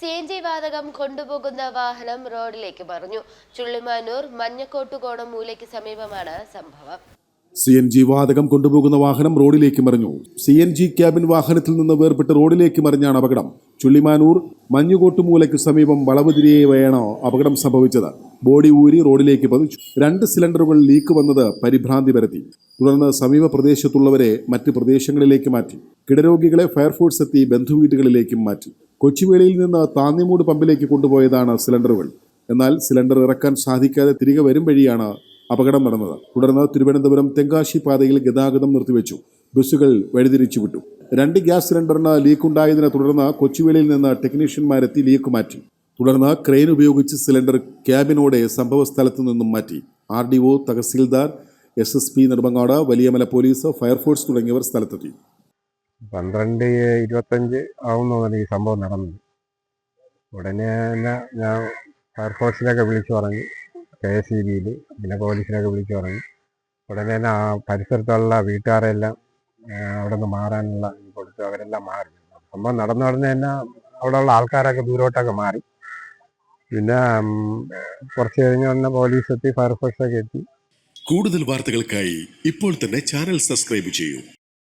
C N G വാതകം കൊണ്ടുപോകുന്ന വാഹനം റോഡിലേക്ക് പറഞ്ഞു ചുള്ളിമാനൂർ മഞ്ഞക്കോട്ടുകോണം മൂലയ്ക്ക് സമീപമാണ് സംഭവം. സി എൻ ജി വാതകം കൊണ്ടുപോകുന്ന വാഹനം റോഡിലേക്ക് മറിഞ്ഞു. സി എൻ ജി ക്യാബിൻ വാഹനത്തിൽ നിന്ന് വേർപെട്ട് റോഡിലേക്ക് മറിഞ്ഞാണ് അപകടം. ചുള്ളിമാനൂർ മഞ്ഞുകോട്ടുമൂലയ്ക്ക് സമീപം വളവ് തിരിയെയാണ് അപകടം സംഭവിച്ചത്. ബോഡി ഊരി റോഡിലേക്ക് പതിച്ചു. രണ്ട് സിലിണ്ടറുകൾ ലീക്ക് വന്നത് പരിഭ്രാന്തി പരത്തി. തുടർന്ന് സമീപ പ്രദേശത്തുള്ളവരെ മറ്റ് പ്രദേശങ്ങളിലേക്ക് മാറ്റി. കിടരോഗികളെ ഫയർഫോഴ്സ് എത്തി ബന്ധുവീടുകളിലേക്കും മാറ്റി. കൊച്ചുവേളിയിൽ നിന്ന് താന്നിമൂട് പമ്പിലേക്ക് കൊണ്ടുപോയതാണ് സിലിണ്ടറുകൾ. എന്നാൽ സിലിണ്ടർ ഇറക്കാൻ സാധിക്കാതെ തിരികെ വരും വഴിയാണ് അപകടം നടന്നത്. തുടർന്ന് തിരുവനന്തപുരം തെങ്കാശി പാതയിൽ ഗതാഗതം നിർത്തിവെച്ചു. ബസ്സുകൾ വഴിതിരിച്ചു വിട്ടു. രണ്ട് ഗ്യാസ് സിലിണ്ടറിന് ലീക്കുണ്ടായതിനെ തുടർന്ന് കൊച്ചുവേളിയിൽ നിന്ന് ടെക്നീഷ്യന്മാരെത്തി ലീക്ക് മാറ്റി. തുടർന്ന് ക്രെയിൻ ഉപയോഗിച്ച് സിലിണ്ടർ ക്യാബിനോടെ സംഭവ സ്ഥലത്തു നിന്നും മാറ്റി. R D O tahsildar S S P Nedumangad Valiyamala police fire force തുടങ്ങിയവർ സ്ഥലത്തെത്തി. പന്ത്രണ്ട് ഇരുപത്തഞ്ച് ആവുന്നതാണ് ഈ സംഭവം നടന്നത്. ഉടനെ തന്നെ ഞാൻ ഫയർഫോഴ്സിനൊക്കെ വിളിച്ചു പറഞ്ഞു കെ എസ് ഇ ബിയിൽ പിന്നെ പോലീസിനൊക്കെ വിളിച്ചു പറഞ്ഞു. ഉടനെ തന്നെ ആ പരിസരത്തുള്ള വീട്ടുകാരെല്ലാം അവിടെ നിന്ന് മാറാനുള്ള കൊടുത്തു. അവരെല്ലാം മാറി. സംഭവം നടന്നു ഉടനെ തന്നെ അവിടെയുള്ള ആൾക്കാരൊക്കെ ദൂരോട്ടൊക്കെ മാറി. പിന്നെ കുറച്ച് കഴിഞ്ഞ് വന്ന പോലീസ് എത്തി ഫയർഫോഴ്സൊക്കെ എത്തി. കൂടുതൽ വാർത്തകൾക്കായി ഇപ്പോൾ തന്നെ ചാനൽ സബ്സ്ക്രൈബ് ചെയ്യൂ.